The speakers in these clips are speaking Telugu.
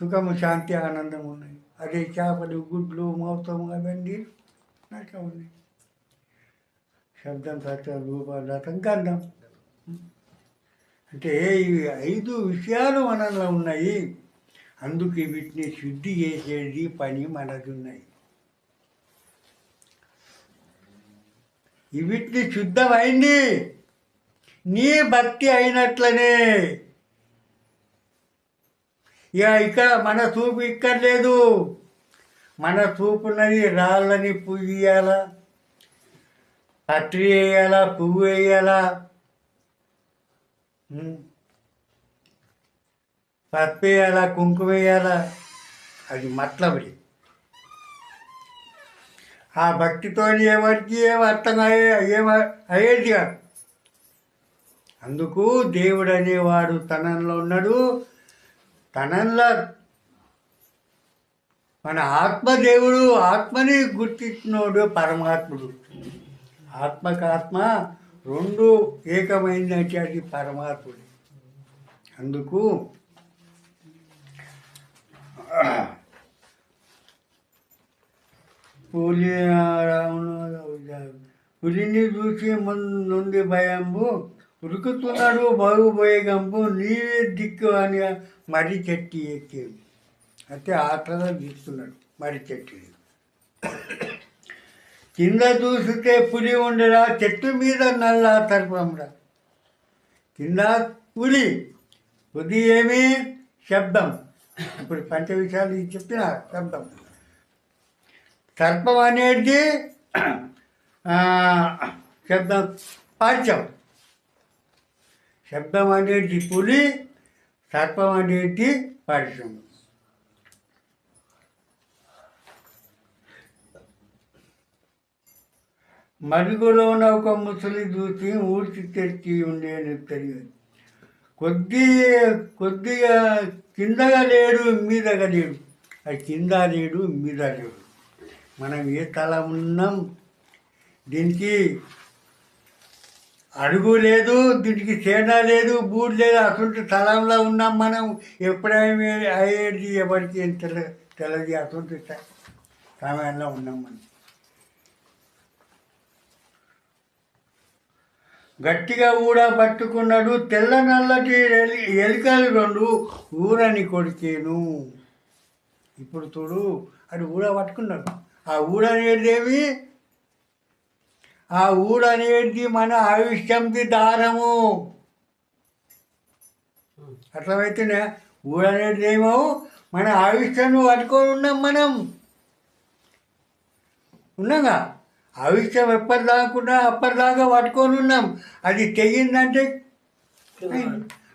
సుఖము శాంతి ఆనందం ఉన్నాయి. అదే చేపలు గుడ్లు మోసం అవన్నీ అట్లా ఉన్నాయి. శబ్దం సత్యం రూపం రథం గంధం. అంటే ఈ ఐదు విషయాలు మనలో ఉన్నాయి. అందుకు వీటిని శుద్ధి చేసేది పని మనది ఉన్నాయి ఈ వీటిని శుద్ధమైంది. నీ భక్తి అయినట్లనే ఇక ఇక్కడ మన చూపు ఇక్కడ లేదు. మన చూపున్నది రాళ్ళని పూయాలా పత్రి వేయాలా పువ్వు వేయాలా. పప్పు వేయాలా కుంకుమ వేయాలా. అది మట్లబడి ఆ భక్తితో ఎవరికి ఏం అర్థం అయ్యే ఏం అయ్యేది కాదు. అందుకు దేవుడు అనేవాడు తనంలో ఉన్నాడు. తనంలో మన ఆత్మదేవుడు ఆత్మని గుర్తించినోడు పరమాత్ముడు. ఆత్మకాత్మ రెండు ఏకమైందంటే అది పరమాత్ముడు. అందుకు పులి పులిని చూసి ముందు భయంబు ఉరుకుతున్నాడు బాగుపోయేగంపు నీవే దిక్కు అని మర్రి చెట్టు ఎక్కేది. అయితే ఆటలో తీస్తున్నాడు మర్రి చెట్టు. కింద చూస్తే పులి ఉండరా చెట్టు మీద నల్ల తరపంరా కింద పులి పులి ఏమి? శబ్దం. ఇప్పుడు పంచ విషయాలు చెప్పిన శబ్దం. సర్పం అనేది శబ్దం. పాఠ్యం. శబ్దం అనేది పులి సర్పం అనేది పాఠ్యం మరుగులోన ఒక ముసలి చూసి ఊడ్చి తెచ్చి ఉండేది తెలియదు కొద్ది కొద్దిగా కిందగా లేడు మీదగా లేడు. అది కింద లేడు మీద లేడు. మనం ఏ తల ఉన్నాం? దీనికి అడుగు లేదు దీనికి చేన లేదు బూడి లేదు అటువంటి స్థలంలో ఉన్నాం మనం. ఎప్పుడేమి అయ్యేది ఎవరికి ఏం తెల తెలియదు అటువంటి సమయంలో ఉన్నాం మనం. గట్టిగా ఊడ పట్టుకున్నాడు తెల్ల నల్లటి ఎలి- రెండు ఊరని కొడికేను ఇప్పుడు చూడు అది ఊడ పట్టుకున్నాడు. ఆ ఊడ అనేది ఏమి ఆ ఊడు అనేది మన ఆయుష్యంది దారము. అర్థమైతేనే ఊడు అనేది ఏమో మన ఆయుష్యాన్ని పట్టుకొని ఉన్నాం మనం. ఉన్నాగా? ఆయుష్యం ఎప్పటిదాకుండా అప్పటిదాకా పట్టుకొని ఉన్నాం. అది తెగిందంటే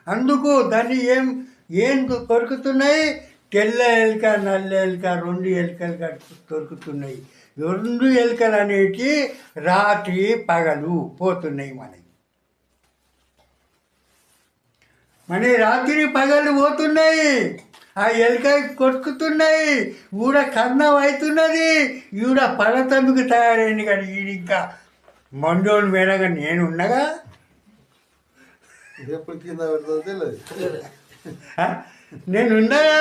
అందుకు దాన్ని ఏం ఏం దొరుకుతున్నాయి? తెల్ల ఎలుక నల్ల ఎలుక రెండు ఎలుకలు దొరుకుతున్నాయి. రెండు ఎలుకలు అనేటి రాత్రి పగలు పోతున్నాయి మనకి. మన రాత్రి పగలు పోతున్నాయి ఆ ఎలుక కొట్టుకుతున్నాయి ఊడ కన్నం అవుతున్నది ఈడ పడతందుకు తయారైంది కానీ ఈడు ఇంకా మండోని మేడగా నేను ఉన్నగా? ఎప్పుడు కింద? నేను ఉన్నగా?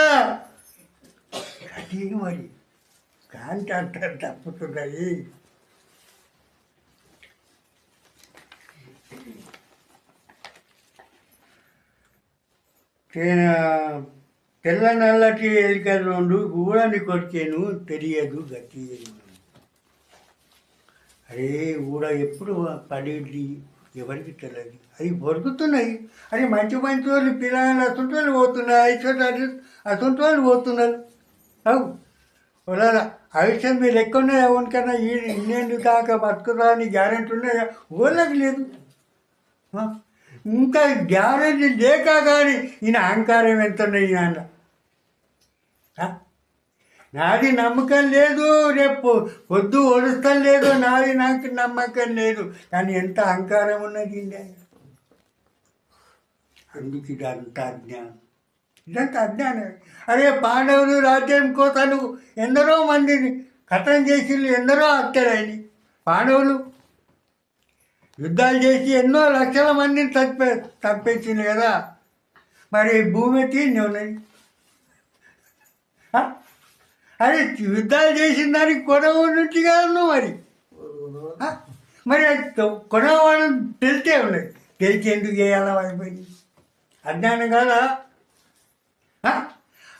అది మరి? కాంతి అంత తప్పుతున్నది తెల్ల నల్లటి ఎలిక రెండు ఊడని కొరికేను తెలియదు గట్టి అరే ఊడ ఎప్పుడు పడేది? ఎవరికి తెలియదు అవి బొరుకుతున్నాయి అది మంచి మంచి వాళ్ళు పిల్లలు అసంటి వాళ్ళు పోతున్నారు ఐశ్వర్య అసంటి వాళ్ళు పోతున్నారు. అవు. వాళ్ళ ఆయుష్యం మీరు ఎక్కువ ఉన్నాయి ఎవరికన్నా ఈ ఇన్నేళ్ళు దాకా బతుకుతా అని గ్యారెంటీ ఉన్నాయా వాళ్ళకి లేదు. ఇంకా గ్యారెంటీ లేక కానీ ఈయన అహంకారం ఎంత ఉన్నాయి ఆయన నాది నమ్మకం లేదు రేపు పొద్దు ఒడుస్తం లేదు నాది నాకు నమ్మకం లేదు. కానీ ఎంత అహంకారం ఉన్నది ఇండియా అందుకు ఇదంతా జ్ఞానం ఇదంతా అజ్ఞానం. అరే పాండవులు రాజ్యం కోసం ఎందరో మందిని కథం చేసి ఎందరో హత్యలైన పాండవులు యుద్ధాలు చేసి ఎన్నో లక్షల మందిని తప్పే తప్పించింది కదా. మరి భూమి తీని ఉన్నది అరే యుద్ధాలు చేసిన దానికి కొనవ నుంచి కాదు మరి. మరి అది కొనవాళ్ళని తెలిసే ఉన్నది తెలిసి ఎందుకు చేయాలా అయిపోయింది. అజ్ఞానం కాదా?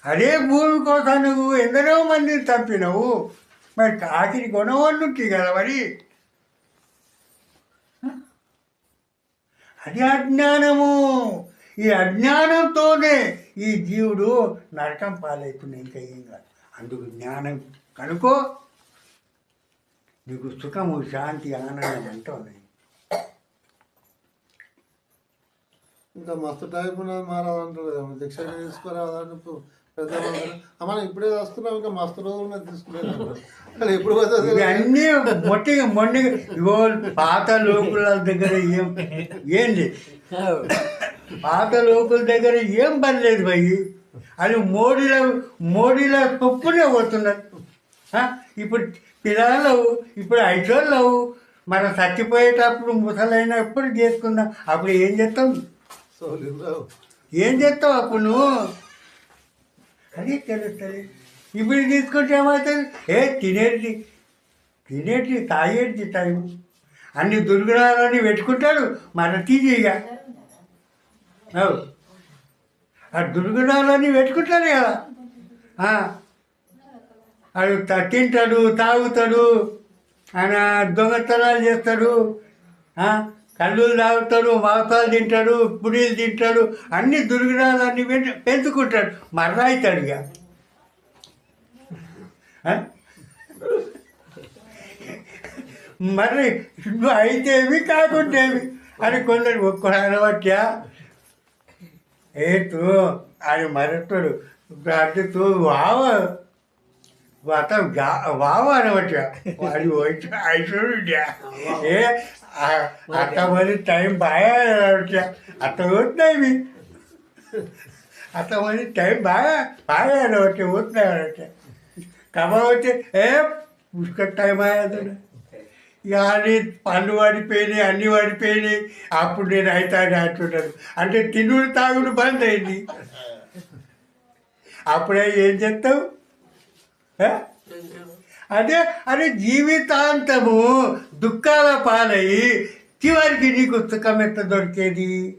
అదే భూమి కోసం నువ్వు ఎందరో మందిని తప్పినవు మరి కాకిని కొనవన్నుంటి కదా మరి. అది అజ్ఞానము. ఈ అజ్ఞానంతోనే ఈ జీవుడు నరకం పాలవుతున్నాయి ఇంకా ఏం కాదు. అందుకు జ్ఞానం కనుకో. నీకు సుఖము శాంతి ఆనందం అంటూ ఉన్నాయి. ఇంకా మస్తు టైం ఉన్నది అంటారు కదా దీక్ష తీసుకోరాదని పెద్ద అమ్మ ఇప్పుడే వస్తున్నాం ఇంకా మస్తు రోజులు ఉన్నది తీసుకునేది కానీ ఎప్పుడు పోతుంది అన్నీ మొట్టిగా మొండిగా ఇగో పాత లోకుల దగ్గర ఏం ఏం లేదు పాత లోకుల దగ్గర ఏం పని లేదు భయ్. అది మోడీల మోడీల తప్పునే పోతున్నారు? ఇప్పుడు పిల్లలు ఇప్పుడు ఐటోళ్ళు మనం చచ్చిపోయేటప్పుడు ముసలైనప్పుడు చేసుకుందాం? అప్పుడు ఏం చేస్తాం? ఏం చేస్తావు అప్పుడు నువ్వు? అది తెలుస్తుంది ఇప్పుడు తీసుకుంటే ఏమవుతుంది? ఏ తినేది తినేటి తాగేది టైం అన్ని దుర్గుణాలన్నీ పెట్టుకుంటాడు మన తీజిగా ఆ దుర్గుణాలన్నీ పెట్టుకుంటాడు కదా. ఆ. తింటాడు తాగుతాడు ఆయన దొంగతనాలు చేస్తాడు ఆ, కళ్ళు తాగుతాడు మాంసాలు తింటాడు పుడీలు తింటాడు అన్ని దుర్గుణాలన్నీ పెంచు పెంచుకుంటాడు. అవుతాడు ఇక మరి నువ్వు అయితేవి కాకుంటేవి. అని కొందరు ఒక్కడు అనబట్టా ఏ తూ ఆయన మరొకడు అంటే తూ వావ అతను గా వావ అనమాట వాడి వచ్చి ఐశ్వర్య ఏ అత్త మరి టైం బాగా అనమాట అత్త పోతున్నాయి అత్త మరి టైం బాగా బాగా అనమాట పోతున్నాయి అనమాట కమ వచ్చి ఏ పుష్కర్ టైం అయ్యాదు ఇక అని పళ్ళు పడిపోయినాయి అన్ని పడిపోయినాయి అప్పుడు నేను అవుతాను అంటున్నాను అంటే తినుడు తాగుడు బంద్ అయింది అప్పుడే ఏం చేస్తావు ఏ? అదే అదే జీవితాంతము దుఃఖాల పాలయ్యి చివరికి నీకు సుఖం ఎంత దొరికేది?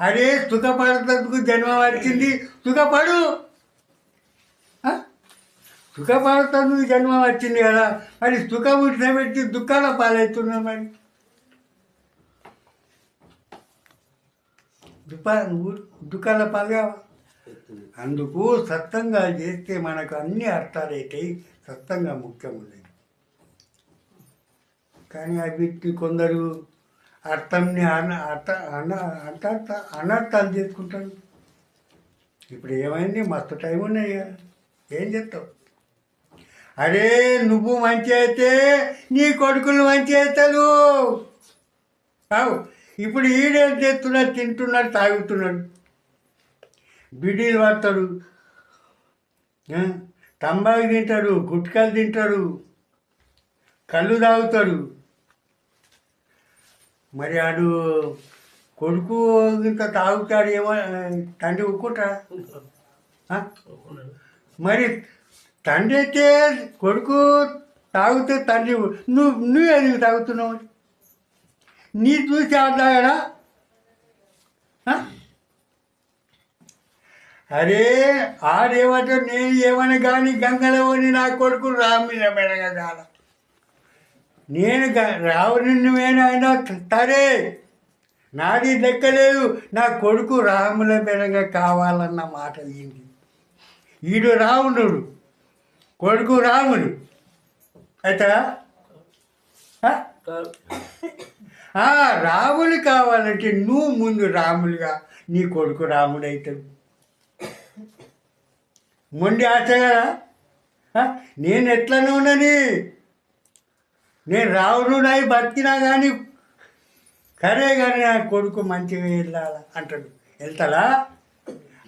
అరే సుఖపడతందుకు జన్మ వచ్చింది సుఖపడు? సుఖపడతందుకు జన్మ వచ్చింది కదా. మరి సుఖం పెట్టి దుఃఖాల పాలవుతున్నా మరి? దుఃఖ దుఃఖాల పాలుగా అందుకు సత్తంగా చేస్తే మనకు అన్ని అర్థాలు అవుతాయి సత్తంగా ముఖ్యం ఉంది కానీ అవిటి కొందరు అర్థంని అన అర్థ అన అర్థ అనర్థాలు చేసుకుంటారు. ఇప్పుడు ఏమైంది? మస్తు టైం ఉన్నాయి ఏం చెప్తావు అరే నువ్వు మంచి అయితే నీ కొడుకులు మంచి అవుతారు. కావు ఇప్పుడు ఈడేం చేస్తున్నాడు? తింటున్నాడు తాగుతున్నాడు. బీడీలు పడతాడు తంబాకు తింటాడు గుట్కాలు తింటాడు కళ్ళు తాగుతాడు. మరి ఆడు కొడుకు ఇంత తాగుతాడు ఏమో తండ్రి ఒప్పుకుంటా మరి తండ్రి అయితే కొడుకు తాగితే తండ్రి నువ్వు నువ్వు ఎందుకు తాగుతున్నావు? నీ చూసి ఆడతాడా అరే ఆడేమంటే నేను ఏమని కానీ గంగలవని నా కొడుకు రామిన మెడగదాల నేను గ- రావణునివేనైనా సరే నాది లెక్కలేదు నా కొడుకు రాముల మెడగ కావాలన్న మాట ఏంటి ఈడు రావణుడు కొడుకు రాముడు. అయితే రాములు కావాలంటే నువ్వు ముందు రాములుగా నీ కొడుకు రాముడు అవుతాడు మొండి ఆశ కదా? నేను ఎట్లనే ఉన్నది? నేను రావణుడై బతికినా కానీ కరే కానీ నా కొడుకు మంచిగా వెళ్ళాల అంటాడు. వెళ్తాడా?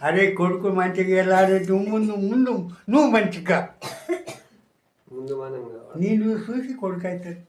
అరే కొడుకు మంచిగా వెళ్ళాలి నువ్వు ముందు ముందు నువ్వు మంచిగా. నేను చూసి కొడుకు అవుతాడు